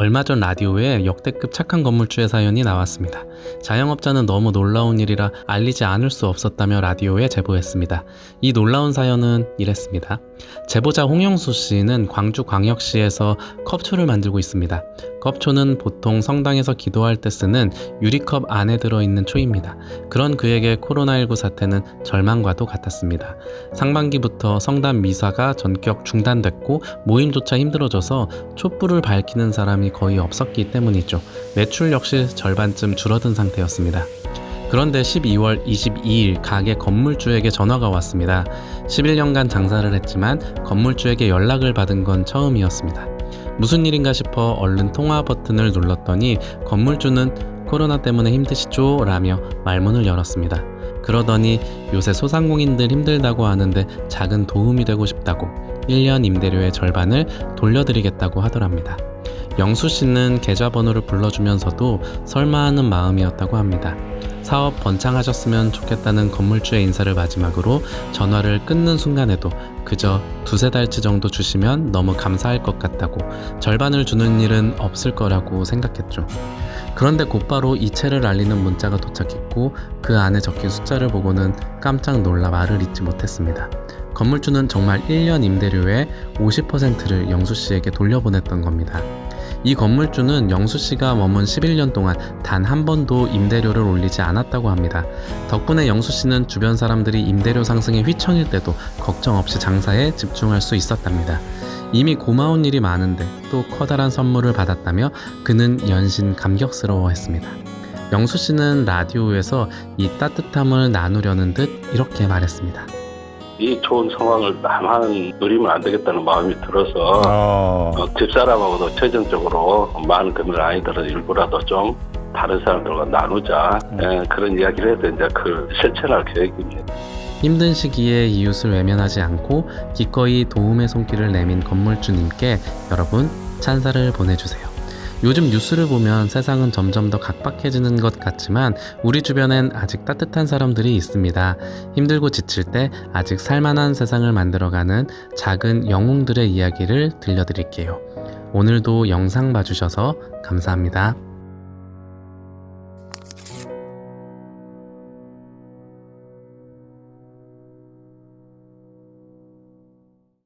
얼마 전 라디오에 역대급 착한 건물주의 사연이 나왔습니다. 자영업자는 너무 놀라운 일이라 알리지 않을 수 없었다며 라디오에 제보했습니다. 이 놀라운 사연은 이랬습니다. 제보자 홍영수 씨는 광주 광역시에서 컵초를 만들고 있습니다. 컵초는 보통 성당에서 기도할 때 쓰는 유리컵 안에 들어있는 초입니다. 그런 그에게 코로나19 사태는 절망과도 같았습니다. 상반기부터 성당 미사가 전격 중단됐고 모임조차 힘들어져서 촛불을 밝히는 사람이 거의 없었기 때문이죠. 매출 역시 절반쯤 줄어든 상태였습니다. 그런데 12월 22일 가게 건물주에게 전화가 왔습니다. 11년간 장사를 했지만 건물주에게 연락을 받은 건 처음이었습니다. 무슨 일인가 싶어 얼른 통화 버튼을 눌렀더니 건물주는 코로나 때문에 힘드시죠? 라며 말문을 열었습니다. 그러더니 요새 소상공인들 힘들다고 하는데 작은 도움이 되고 싶다고 1년 임대료의 절반을 돌려드리겠다고 하더랍니다. 영수 씨는 계좌번호를 불러주면서도 설마 하는 마음이었다고 합니다. 사업 번창하셨으면 좋겠다는 건물주의 인사를 마지막으로 전화를 끊는 순간에도 그저 두세 달치 정도 주시면 너무 감사할 것 같다고 절반을 주는 일은 없을 거라고 생각했죠. 그런데 곧바로 이체를 알리는 문자가 도착했고 그 안에 적힌 숫자를 보고는 깜짝 놀라 말을 잇지 못했습니다. 건물주는 정말 1년 임대료의 50%를 영수 씨에게 돌려보냈던 겁니다. 이 건물주는 영수 씨가 머문 11년 동안 단 한 번도 임대료를 올리지 않았다고 합니다. 덕분에 영수 씨는 주변 사람들이 임대료 상승에 휘청일 때도 걱정 없이 장사에 집중할 수 있었답니다. 이미 고마운 일이 많은데 또 커다란 선물을 받았다며 그는 연신 감격스러워했습니다. 영수 씨는 라디오에서 이 따뜻함을 나누려는 듯 이렇게 말했습니다. 이 좋은 상황을 나만 누리면 안 되겠다는 마음이 들어서 어. 어, 집사람하고도 최종적으로 많은 금을 아니더라도 일부라도 좀 다른 사람들과 나누자 예, 그런 이야기를 해서 이제 그 실천할 계획입니다. 힘든 시기에 이웃을 외면하지 않고 기꺼이 도움의 손길을 내민 건물주님께 여러분 찬사를 보내주세요. 요즘 뉴스를 보면 세상은 점점 더 각박해지는 것 같지만 우리 주변엔 아직 따뜻한 사람들이 있습니다. 힘들고 지칠 때 아직 살만한 세상을 만들어가는 작은 영웅들의 이야기를 들려드릴게요. 오늘도 영상 봐주셔서 감사합니다.